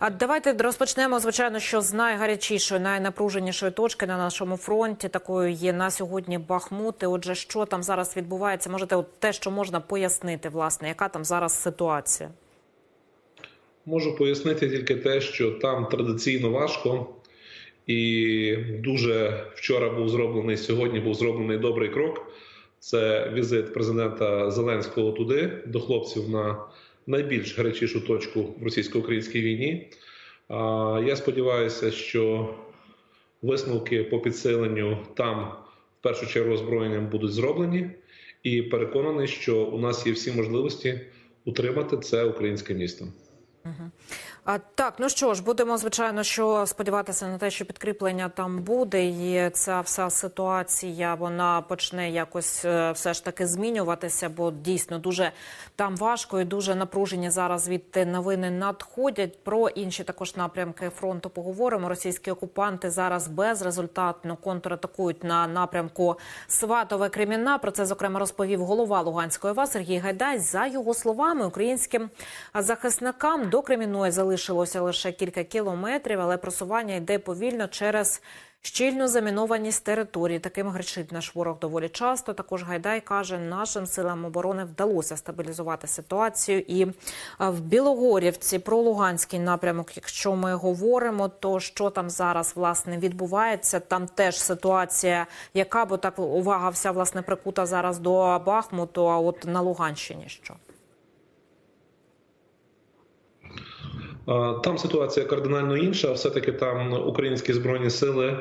А давайте розпочнемо, звичайно, що з найгарячішої, найнапруженішої точки на нашому фронті. Такою є на сьогодні Бахмут. І Отже, що там зараз відбувається? Можете от те, що можна пояснити, власне, яка там зараз ситуація? Можу пояснити тільки те, що там традиційно важко, і дуже вчора був зроблений сьогодні. Був зроблений добрий крок. Це візит президента Зеленського туди до хлопців на найбільш гарячішу точку в російсько-українській війні. Я сподіваюся, що висновки по підсиленню там в першу чергу озброєнням будуть зроблені, і переконаний, що у нас є всі можливості утримати це українське місто. А так, ну що ж, будемо звичайно, що сподіватися на те, що підкріплення там буде, і ця вся ситуація вона почне якось е, все ж таки змінюватися, бо дійсно дуже там важко і дуже напружені зараз звідти новини надходять. Про інші також напрямки фронту поговоримо. Російські окупанти зараз безрезультатно контратакують на напрямку Сватове Кремінна. Про це зокрема розповів голова Луганської ОВА Сергій Гайдай. За його словами, українським захисникам до Кремінної залишилося лише кілька кілометрів, але просування йде повільно через щільну замінованість території. Таким гречить наш ворог доволі часто. Також Гайдай каже, нашим силам оборони вдалося стабілізувати ситуацію. І в Білогорівці про Луганський напрямок, якщо ми говоримо, то що там зараз власне відбувається? Там теж ситуація, яка бо так увага вся власне прикута зараз до Бахмуту. А от на Луганщині що? Там ситуація кардинально інша. Все-таки там українські збройні сили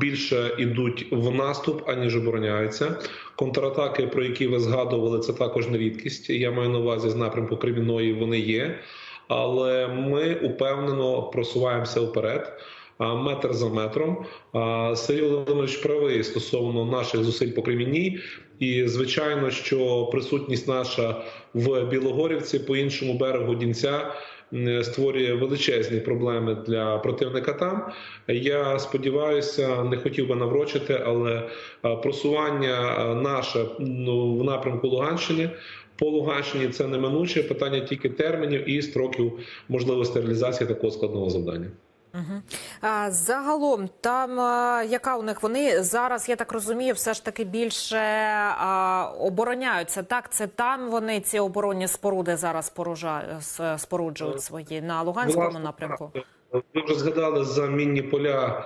більше йдуть в наступ, аніж обороняються. Контратаки, про які ви згадували, це також не рідкість. Я маю на увазі з напрямку Кремінної. Вони є, але ми упевнено просуваємося вперед. Метр за метром Сергій Володимирович правий стосовно наших зусиль по Кремінній. І звичайно, що присутність наша в Білогорівці по іншому берегу Дінця створює величезні проблеми для противника. Там я сподіваюся, не хотів би наврочити, але просування наше ну, в напрямку Луганщини. По Луганщині це неминуче питання тільки термінів і строків можливості реалізації такого складного завдання. Угу. А, загалом, там а, яка у них вони зараз, я так розумію, все ж таки більше а, обороняються. Так, це там вони ці оборонні споруди зараз поружають, с- споруджують свої на Луганському Власне, напрямку. Ви вже згадали за мінні поля,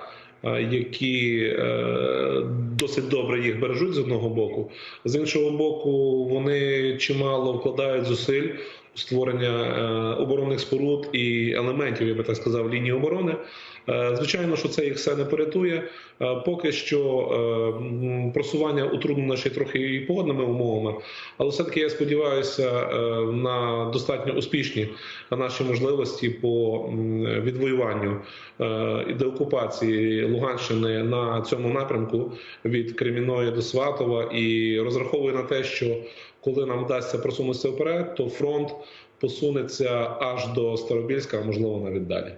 які е, досить добре їх бережуть з одного боку. З іншого боку, вони чимало вкладають зусиль створення е, оборонних споруд і елементів, я би так сказав, лінії оборони. Е, Звичайно, що це їх все не порятує. Е, Поки що просування утруднено ще трохи і погодними умовами, але все-таки я сподіваюся на достатньо успішні наші можливості по відвоюванню і деокупації Луганщини на цьому напрямку від Креміної до Сватова, і розраховую на те, що коли нам вдасться просунутися вперед, то фронт посунеться аж до Старобільська, а можливо навіть далі.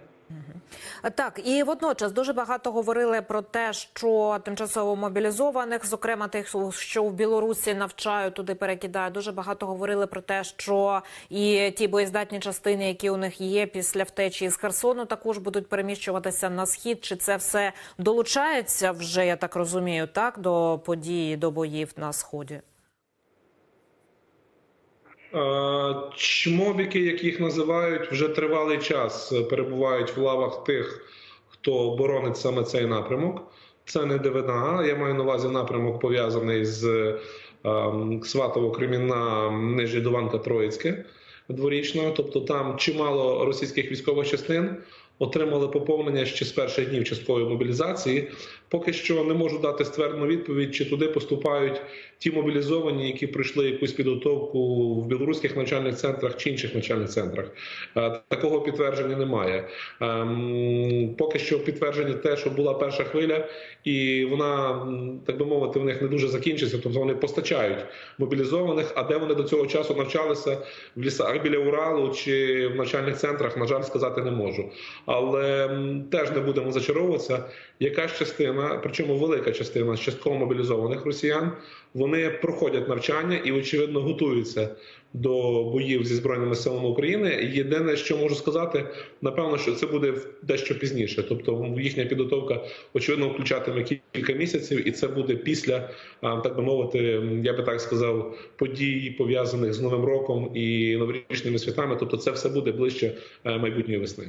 Так, і водночас дуже багато говорили про те, що тимчасово мобілізованих, зокрема тих, що в Білорусі навчають, туди перекидають. Дуже багато говорили про те, що і ті боєздатні частини, які у них є після втечі з Херсону, також будуть переміщуватися на схід. Чи це все долучається вже, я так розумію, так до події, до боїв на сході? Е, Чмобіки, як їх називають, вже тривалий час перебувають в лавах тих, хто боронить саме цей напрямок. Це не дивина. Я маю на увазі напрямок пов'язаний з ем, Сватово Кремінна Нижньодуванка Троїцьке дворічна. Тобто там чимало російських військових частин отримали поповнення ще з перших днів часткової мобілізації. Поки що не можу дати ствердну відповідь, чи туди поступають ті мобілізовані, які пройшли якусь підготовку в білоруських навчальних центрах чи інших навчальних центрах. Е, Такого підтвердження немає. Ем, Поки що підтвердження те, що була перша хвиля, і вона, так би мовити, в них не дуже закінчиться. Тобто вони постачають мобілізованих. А де вони до цього часу навчалися в лісах біля Уралу чи в навчальних центрах, на жаль, сказати не можу. Але теж не будемо зачаровуватися. Якась частина, причому велика частина з частково мобілізованих росіян, вони проходять навчання і очевидно готуються до боїв зі збройними силами України. Єдине, що можу сказати, напевно, що це буде дещо пізніше. Тобто їхня підготовка очевидно включатиме кілька місяців, і це буде після, так би мовити, я би так сказав, подій пов'язаних з новим роком і новорічними святами. Тобто, це все буде ближче е, майбутньої весни.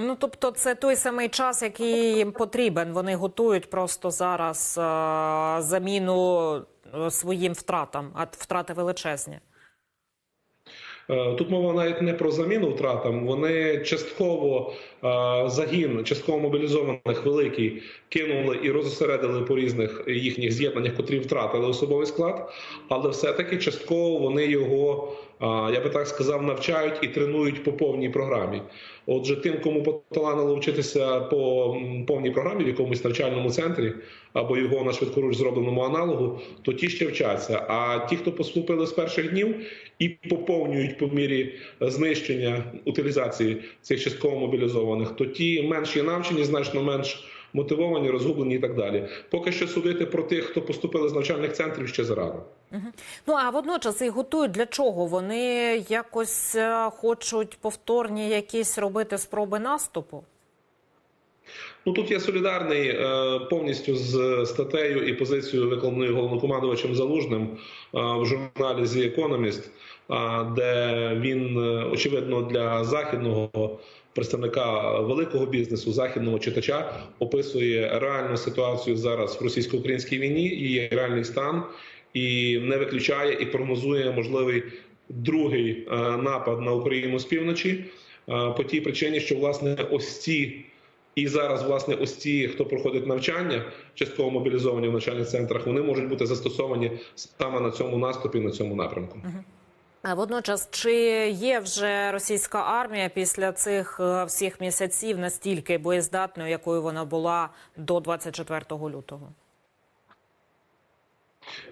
Ну тобто, це той самий час, який їм потрібен. Вони готують просто зараз е, заміну е, своїм втратам, а втрати величезні. Е, Тут мова навіть не про заміну втратам. Вони частково е, загін, частково мобілізованих великий кинули і розосередили по різних їхніх з'єднаннях, котрі втратили особовий склад, але все-таки частково вони його, е, я би так сказав, навчають і тренують по повній програмі. Отже, тим, кому поталанило вчитися по повній програмі в якомусь навчальному центрі або його на швидкоруч зробленому аналогу, то ті ще вчаться. А ті, хто поступили з перших днів і поповнюють по мірі знищення утилізації цих частково мобілізованих, то ті менші навчені, значно менш мотивовані, розгублені і так далі. Поки що судити про тих, хто поступили з навчальних центрів, ще зарано. Ну а водночас їх готують для чого? Вони якось е, хочуть повторні якісь робити спроби наступу. Ну тут я солідарний е, повністю з статтею і позицією викладеною головнокомандувачем Залужним е, в журналі The Economist, е, де він е, очевидно для західного представника великого бізнесу, західного читача, описує реальну ситуацію зараз в російсько-українській війні, її реальний стан, і не виключає і прогнозує можливий другий е, напад на Україну з півночі. е, По тій причині, що власне ось ці і зараз, власне, ось ці, хто проходить навчання, частково мобілізовані в навчальних центрах, вони можуть бути застосовані саме на цьому наступі, на цьому напрямку. А водночас, чи є вже російська армія після цих е, всіх місяців настільки боєздатною, якою вона була до 24 лютого?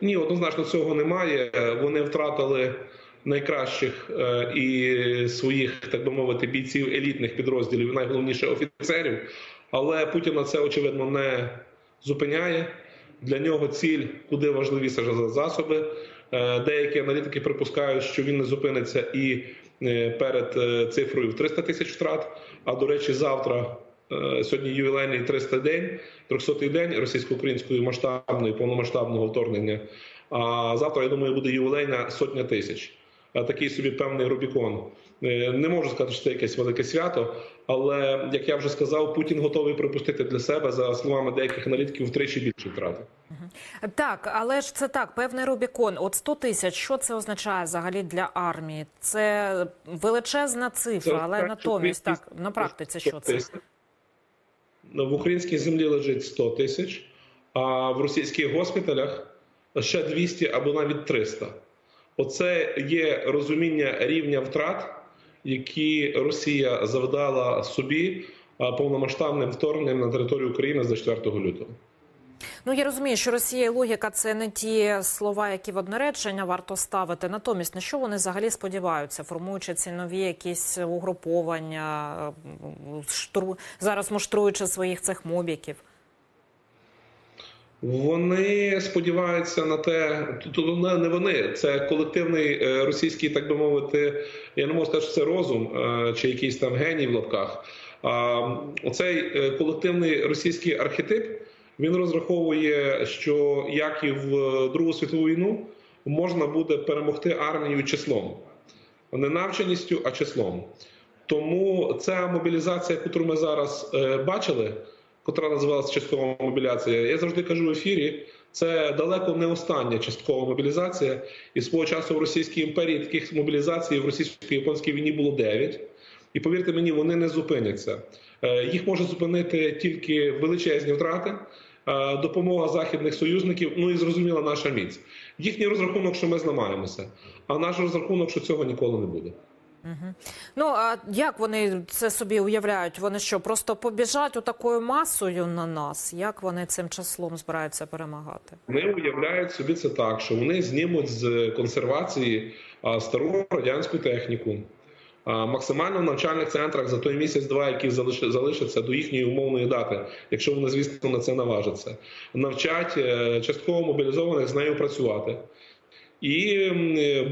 Ні, однозначно цього немає. Вони втратили найкращих е, і своїх, так би мовити, бійців елітних підрозділів, найголовніше офіцерів. Але Путіна це очевидно не зупиняє. Для нього ціль куди важливіше за засоби. Е, Деякі аналітики припускають, що він не зупиниться і е, перед цифрою в 300 тисяч втрат. А до речі, завтра Сьогодні ювілейний 300 день, 300-й день російсько-української масштабної повномасштабного вторгнення. А завтра, я думаю, буде ювілейна сотня тисяч. Такий собі певний Рубікон. Е, Не можу сказати, що це якесь велике свято, але як я вже сказав, Путін готовий припустити для себе, за словами деяких аналітиків, втричі більше втрати. Так, але ж це так, певний Рубікон. От 100 тисяч, що це означає взагалі для армії? Це величезна цифра, але натомість так на практиці що це? В українській землі лежить 100 тисяч, а в російських госпіталях ще 200 або навіть 300. Оце є розуміння рівня втрат, які Росія завдала собі повномасштабним вторгненням на територію України з 24 лютого. Ну я розумію, що Росія і логіка це не ті слова, які в одне речення варто ставити. Натомість на що вони взагалі сподіваються, формуючи ці нові якісь угруповання, м, штру зараз муштруючи своїх цих мобіків. Вони сподіваються на те, тут не не вони, це колективний е, російський, так би мовити, я не можу сказати, що це розум е, чи якийсь там геній в лапках. Оцей е, колективний російський архетип він розраховує, що як і в Другу світову війну можна буде перемогти армію числом, не навченістю, а числом. Тому ця мобілізація, яку ми зараз бачили, котра називалася часткова мобіляція, я завжди кажу в ефірі. Це далеко не остання часткова мобілізація. І свого часу в Російській імперії таких мобілізацій в російсько-японській війні було 9. І повірте мені, вони не зупиняться. Е, Їх може зупинити тільки величезні втрати, е, допомога західних союзників. Ну і зрозуміла наша міць. Їхній розрахунок, що ми зламаємося, а наш розрахунок, що цього ніколи не буде. Ну а як вони це собі уявляють? Вони що просто побіжать такою масою на нас? Як вони цим числом збираються перемагати? Вони уявляють собі це так, що вони знімуть з консервації стару радянську техніку, а, максимально в навчальних центрах за той місяць-два, які залиш- залишаться до їхньої умовної дати, якщо вони, звісно, на це наважаться, навчать е, частково мобілізованих з нею працювати. І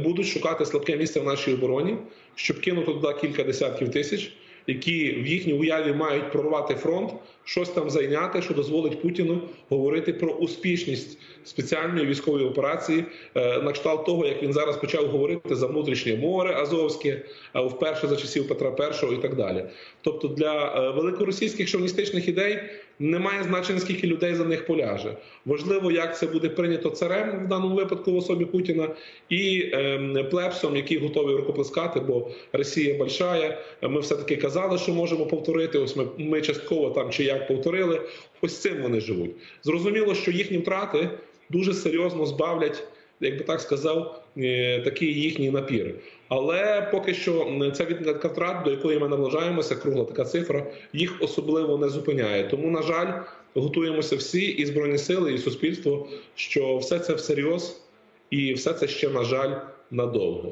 будуть шукати слабке місце в нашій обороні, щоб кинути туди кілька десятків тисяч, які в їхній уяві мають прорвати фронт, щось там зайняти, що дозволить Путіну говорити про успішність спеціальної військової операції, е, на кшталт того, як він зараз почав говорити за внутрішнє море Азовське, а вперше за часів Петра І і так далі. Тобто для е, великоросійських шовністичних ідей немає значення, скільки людей за них поляже. Важливо, як це буде прийнято царем в даному випадку в особі Путіна і ем, плепсом, які готові рукоплескати, бо Росія большая. Ми все таки казали, що можемо повторити. Ось ми, ми частково там чи як повторили. Ось цим вони живуть. Зрозуміло, що їхні втрати дуже серйозно збавлять. Як би так сказав, е, такий їхній напір. Але поки що ця відкатка втрат, до якої ми наближаємося, кругла така цифра, їх особливо не зупиняє. Тому, на жаль, готуємося всі, і збройні сили, і суспільство, що все це всерйоз, і все це ще, на жаль, надовго.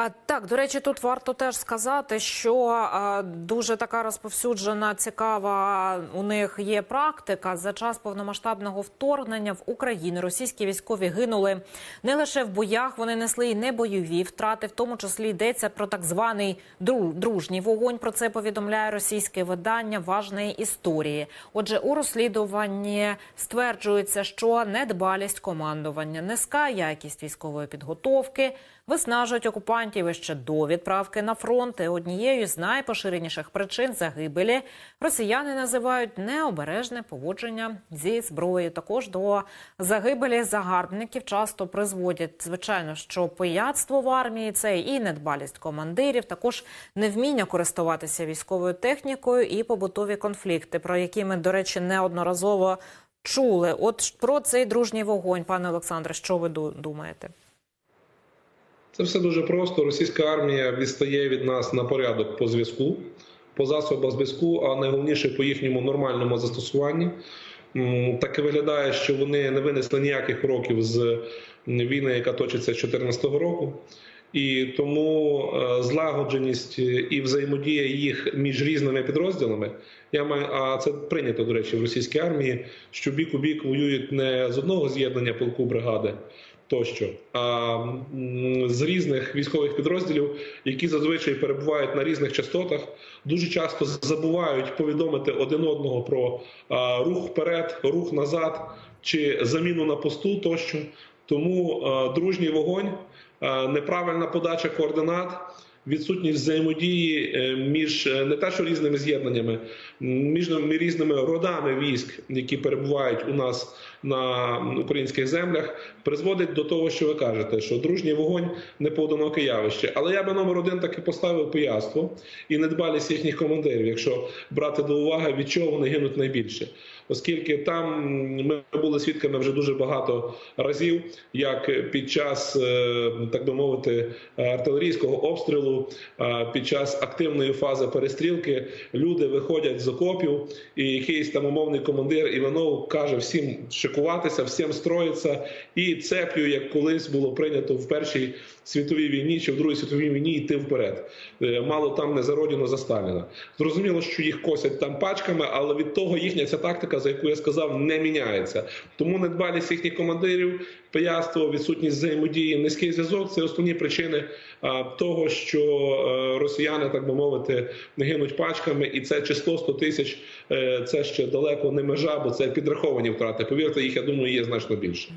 А, так, до речі, тут варто теж сказати, що а, дуже така розповсюджена, цікава у них є практика. За час повномасштабного вторгнення в Україну російські військові гинули не лише в боях, вони несли і небойові втрати, в тому числі йдеться про так званий дружній вогонь. Про це повідомляє російське видання важної історії. Отже, у розслідуванні стверджується, що недбалість командування, низька якість військової підготовки виснажують окупантів ще до відправки на фронт. І однією з найпоширеніших причин загибелі росіяни називають необережне поводження зі зброєю. Також до загибелі загарбників часто призводять звичайно, що пияцтво в армії це і недбалість командирів, також невміння користуватися військовою технікою і побутові конфлікти, про які ми, до речі, неодноразово чули. От про цей дружній вогонь, пане Олександре, що ви ду- думаєте? Це все дуже просто. Російська армія відстає від нас на порядок по зв'язку, по засобах зв'язку, а найголовніше по їхньому нормальному застосуванні. Так і виглядає, що вони не винесли ніяких уроків з війни, яка точиться з 2014 року. І тому е, злагодженість і взаємодія їх між різними підрозділами. Я маю, а це прийнято, до речі, в російській армії, що бік у бік воюють не з одного з'єднання полку бригади, тощо, а з різних військових підрозділів, які зазвичай перебувають на різних частотах, дуже часто забувають повідомити один одного про рух вперед, рух назад чи заміну на посту тощо. Тому дружній вогонь, неправильна подача координат. Відсутність взаємодії е, між е, не те, що різними з'єднаннями, між різними родами військ, які перебувають у нас на українських землях, призводить до того, що ви кажете, що дружній вогонь не поодиноке явище. Але я би номер один таки поставив пияство і недбалість їхніх командирів, якщо брати до уваги, від чого вони гинуть найбільше. Оскільки там ми були свідками вже дуже багато разів, як під час, е, так би мовити, артилерійського обстрілу, е, під час активної фази перестрілки, люди виходять з окопів, і якийсь там умовний командир Іванов каже всім шикуватися, всім строїться, і цеплю, як колись було прийнято в першій світовій війні чи в другій світовій війні, йти вперед. Е, Мало там не зародіно за Сталіна. Зрозуміло, що їх косять там пачками, але від того їхня ця тактика, за яку я сказав, не міняється. Тому недбалість їхніх командирів, пияство, відсутність взаємодії, низький зв'язок це основні причини того, що е, росіяни, так би мовити, не гинуть пачками, і це число 100 тисяч е, це ще далеко не межа, бо це підраховані втрати. Повірте, їх я думаю, є значно більше.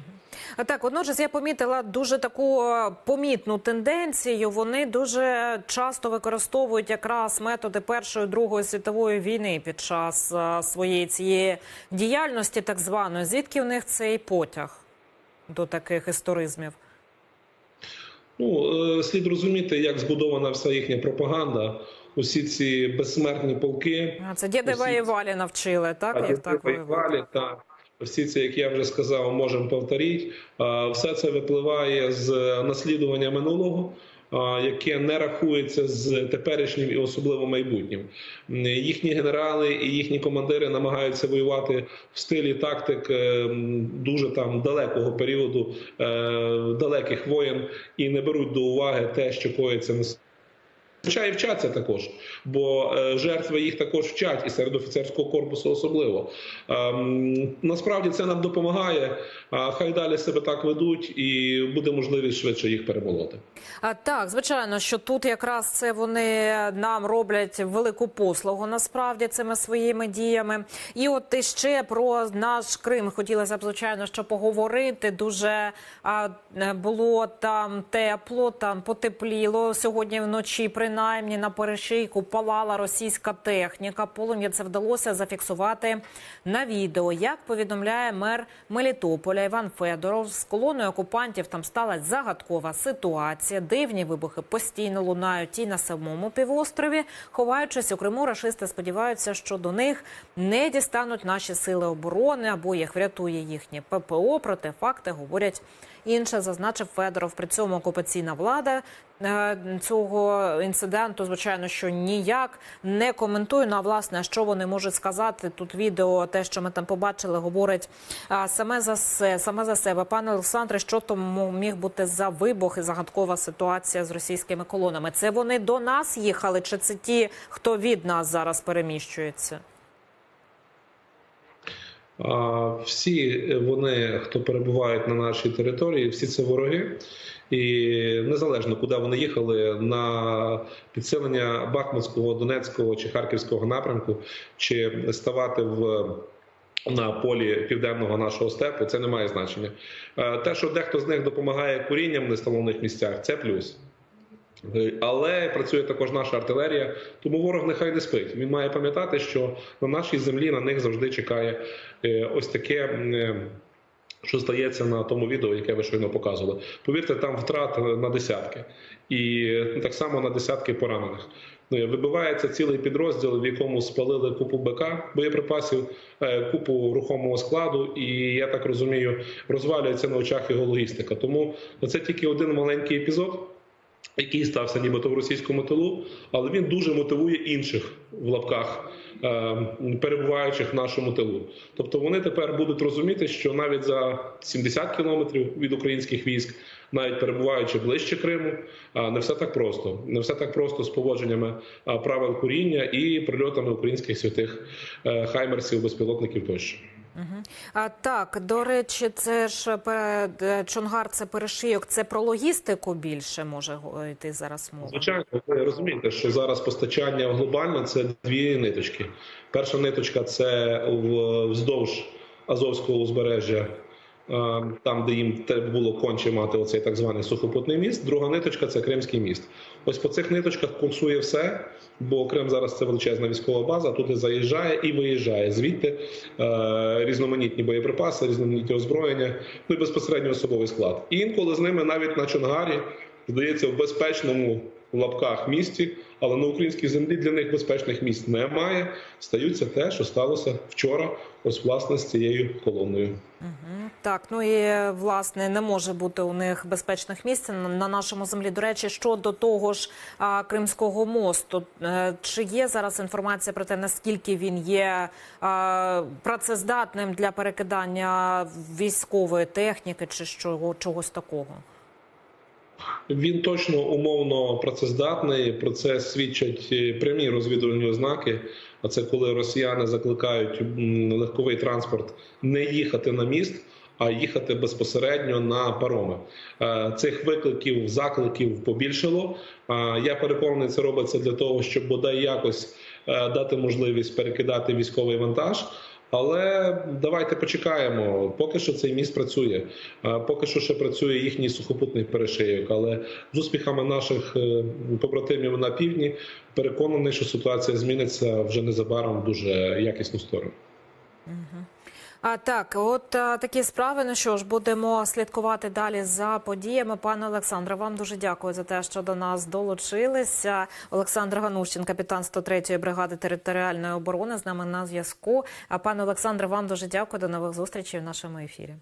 Так, водночас я помітила дуже таку е, помітну тенденцію. Вони дуже часто використовують якраз методи Першої Другої світової війни під час своєї цієї діяльності, так званої. Звідки в них цей потяг до таких історизмів? Ну е, слід розуміти, як збудована вся їхня пропаганда. Усі ці безсмертні полки. А, Це дідева Усі- і Валі навчили, так? Їх так воювати? так. та всі це, як я вже сказав, можемо повторити. Все це випливає з наслідування минулого. Яке не рахується з теперішнім і особливо майбутнім, їхні генерали і їхні командири намагаються воювати в стилі тактик е, дуже там далекого періоду е, далеких воєн і не беруть до уваги те, що коїться на І вчаться також, бо е, жертви їх також вчать, і серед офіцерського корпусу особливо. Ем, насправді це нам допомагає. А хай далі себе так ведуть, і буде можливість швидше їх перемолоти. А, так, звичайно, що тут якраз це вони нам роблять велику послугу насправді цими своїми діями. І от іще про наш Крим хотілося б звичайно що поговорити. Дуже а, е, було там тепло, там потепліло сьогодні вночі. Принаймні на перешийку палала російська техніка. Полум'я це вдалося зафіксувати на відео. Як повідомляє мер Мелітополя Іван Федоров, з колоною окупантів там сталася загадкова ситуація. Дивні вибухи постійно лунають і на самому півострові. Ховаючись у Криму, рашисти сподіваються, що до них не дістануть наші сили оборони або їх врятує їхнє ППО. Проте факти говорять інше, зазначив Федоров. При цьому окупаційна влада е, цього інциденту, звичайно, що ніяк не коментує. Ну, а власне, що вони можуть сказати тут. Відео, те, що ми там побачили, говорить саме за саме за себе. Пане Олександре, що тому міг бути за вибух і загадкова ситуація з російськими колонами? Це вони до нас їхали, чи це ті, хто від нас зараз переміщується? Всі вони, хто перебувають на нашій території, всі це вороги. І незалежно куди вони їхали на підсилення Бахмутського, Донецького чи Харківського напрямку, чи ставати в на полі південного нашого степу, це не має значення. Е, Те, що дехто з них допомагає курінням в несталовних місцях, це плюс. Е, Але працює також наша артилерія, тому ворог нехай не спить. Він має пам'ятати, що на нашій землі на них завжди чекає ось таке. е, Що стається на тому відео, яке ви щойно показували? Повірте, там втрат на десятки, і е, так само на десятки поранених. Ну, Вибивається цілий підрозділ, в якому спалили купу БК боєприпасів, е, купу рухомого складу, і я так розумію, розвалюється на очах його логістика. Тому це тільки один маленький епізод який стався нібито в російському тилу, але він дуже мотивує інших в лапках, е, перебуваючих в нашому тилу. Тобто вони тепер будуть розуміти, що навіть за 70 кілометрів від українських військ, навіть перебуваючи ближче Криму, е, не все так просто. Не все так просто з поводженнями е, правил куріння і прильотами українських святих е, хаймерсів, безпілотників тощо. А так до речі, це ж е, Чонгар, це перешийок. Це про логістику більше може йти зараз мова. Звичайно, ви розумієте, що зараз постачання глобально це дві ниточки. Перша ниточка це вздовж Азовського узбережжя, там, де їм було конче мати оцей так званий сухопутний міст. Друга ниточка це Кримський міст. Ось по цих ниточках курсує все, бо Крим зараз це величезна військова база. Туди заїжджає і виїжджає звідти е, різноманітні боєприпаси, різноманітні озброєння, ну і безпосередньо особовий склад. І інколи з ними навіть на Чонгарі здається в безпечному в лапках місті, але на українській землі для них безпечних місць немає. Стаються те, що сталося вчора, ось власне з цією колоною. Так, ну і власне не може бути у них безпечних місць на- на нашому землі. До речі, щодо того ж а, Кримського мосту, е, чи є зараз інформація про те, наскільки він є а, працездатним для перекидання військової техніки, чи що, чогось такого? Він точно умовно працездатний. Про це свідчать е, прямі розвідувальні ознаки. Це коли росіяни закликають легковий транспорт не їхати на міст. А їхати безпосередньо на пароми Е, цих викликів, закликів побільшало. Е, Я переконаний, це робиться для того, щоб бодай якось е, дати можливість перекидати військовий вантаж. Але давайте почекаємо. Поки що цей міст працює. Е, Поки що ще працює їхній сухопутний перешийок. Але з успіхами наших е, побратимів на півдні переконаний, що ситуація зміниться вже незабаром в дуже якісну сторону. А так, от а, такі справи. Ну що ж, будемо слідкувати далі за подіями. Пане Олександре, вам дуже дякую за те, що до нас долучилися. Олександр Ганущин, капітан 103-ї бригади територіальної оборони, з нами на зв'язку. А пане Олександре, вам дуже дякую. До нових зустрічей в нашому ефірі.